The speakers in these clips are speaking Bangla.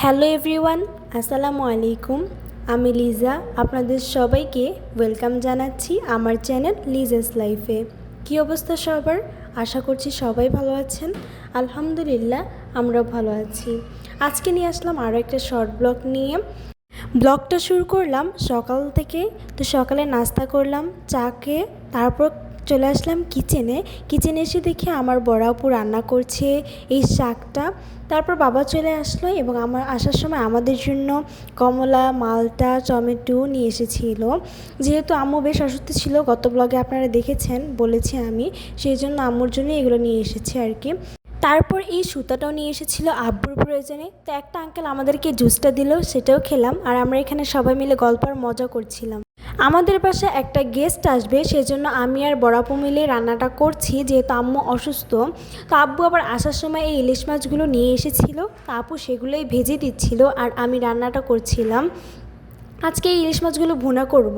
হ্যালো এভরিওয়ান, আসসালামু আলাইকুম। আমি লিজা, আপনাদের সবাইকে ওয়েলকাম জানাচ্ছি আমার চ্যানেল লিজাস লাইফে। কী অবস্থা সবার? আশা করছি সবাই ভালো আছেন। আলহামদুলিল্লাহ, আমরাও ভালো আছি। আজকে নিয়ে আসলাম আরও একটা শর্ট ব্লগ নিয়ে। ব্লগটা শুরু করলাম সকাল থেকে, তো সকালে নাস্তা করলাম, চা খেয়ে, তারপর চলে আসলাম কিচেনে কিচেনে এসে দেখি আমার বড় আপু রান্না করছে, এই শাকটা। তারপর বাবা চলে আসলো এবং আমার, আসার সময় আমাদের জন্য কমলা, মালটা, টমেটো নিয়ে এসেছিল। যেহেতু আম্মু বেশ অসুস্থ ছিল, গত ব্লগে আপনারা দেখেছেন, বলেছি আমি, সেই জন্য আম্মুর জন্য এগুলো নিয়ে এসেছি আর কি। তারপর এই সুতাটাও নিয়ে এসেছিল আব্বুর প্রয়োজনে। তো একটা আঙ্কেল আমাদেরকে জুসটা দিল, সেটাও খেলাম। আর আমরা এখানে সবাই মিলে গল্প আর মজা করছিলাম। আমাদের বাসায় একটা গেস্ট আসবে, সেজন্য আমি আর বড়াপু মিলে রান্নাটা করছি, যেহেতু আম্মু অসুস্থ। তো আব্বু আবার আসার সময় এই ইলিশ মাছগুলো নিয়ে এসেছিল, তো আপু সেগুলোই ভেজে দিচ্ছিল আর আমি রান্নাটা করছিলাম। আজকে এই ইলিশ মাছগুলো ভুনা করব।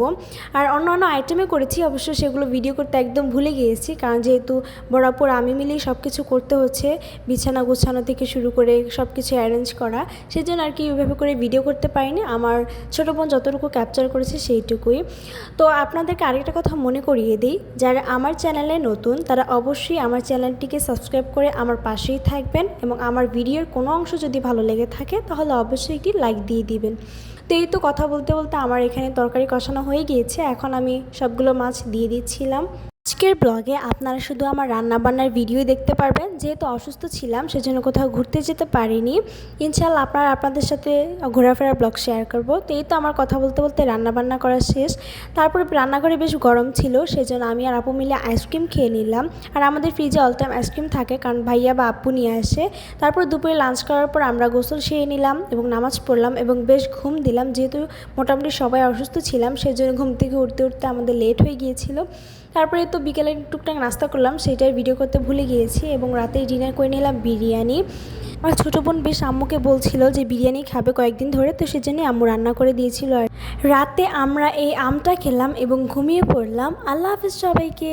আর অন্য অন্য আইটেমে করেছি, অবশ্য সেগুলো ভিডিও করতে একদম ভুলে গিয়েছি, কারণ যেহেতু বরাবর আমি মিলেই সব কিছু করতে হচ্ছে, বিছানা গোছানো থেকে শুরু করে সব কিছু অ্যারেঞ্জ করা সেই জন্য আর কি ওইভাবে করে ভিডিও করতে পারিনি। আমার ছোটো বোন যতটুকু ক্যাপচার করেছে সেইটুকুই। তো আপনাদেরকে আরেকটা কথা মনে করিয়ে দিই, যারা আমার চ্যানেলে নতুন, তারা অবশ্যই আমার চ্যানেলটিকে সাবস্ক্রাইব করে আমার পাশেই থাকবেন এবং আমার ভিডিওর কোনো অংশ যদি ভালো লেগে থাকে, তাহলে অবশ্যই একটি লাইক দিয়ে দিবেন। তো এই তো কথা বলতে বলতে আমার এখানে তরকারি কষানো হয়ে গিয়েছে। এখন আমি সবগুলো মাছ দিয়ে দিচ্ছিলাম। আজকের ব্লগে আপনারা শুধু আমার রান্নাবান্নার ভিডিও দেখতে পারবেন, যেহেতু অসুস্থ ছিলাম, সেজন্য কোথাও ঘুরতে যেতে পারিনি। ইনশাল্লাহ আপনারা আপনাদের সাথে ঘোরাফেরার ব্লগ শেয়ার করব। তো এই তো আমার কথা বলতে বলতে রান্নাবান্না করা শেষ। তারপরে রান্নাঘরে বেশ গরম ছিল, সেজন্য আমি আর আপু মিলে আইসক্রিম খেয়ে নিলাম। আর আমাদের ফ্রিজে অল টাইম আইসক্রিম থাকে, কারণ ভাইয়া বা আপু নিয়ে আসে। তারপর দুপুরে লাঞ্চ করার পর আমরা গোসল সেরে নিলাম এবং নামাজ পড়লাম এবং বেশ ঘুম দিলাম। যেহেতু মোটামুটি সবাই অসুস্থ ছিলাম, সেজন্য ঘুম থেকে উঠতে উঠতে আমাদের লেট হয়ে গিয়েছিল। তারপরে তো বিকেলে টুকটাক নাস্তা করলাম সেটাই ভিডিও করতে ভুলে গিয়েছি এবং রাতে ডিনার করে নিলাম বিরিয়ানি। আমার ছোটো বোন বেশ আম্মুকে বলছিল যে বিরিয়ানি খাবে কয়েকদিন ধরে, তো সেজন্যই আম্মু রান্না করে দিয়েছিল আর রাতে আমরা এই আমটা খেলাম এবং ঘুমিয়ে পড়লাম। আল্লাহ হাফিজ সবাইকে।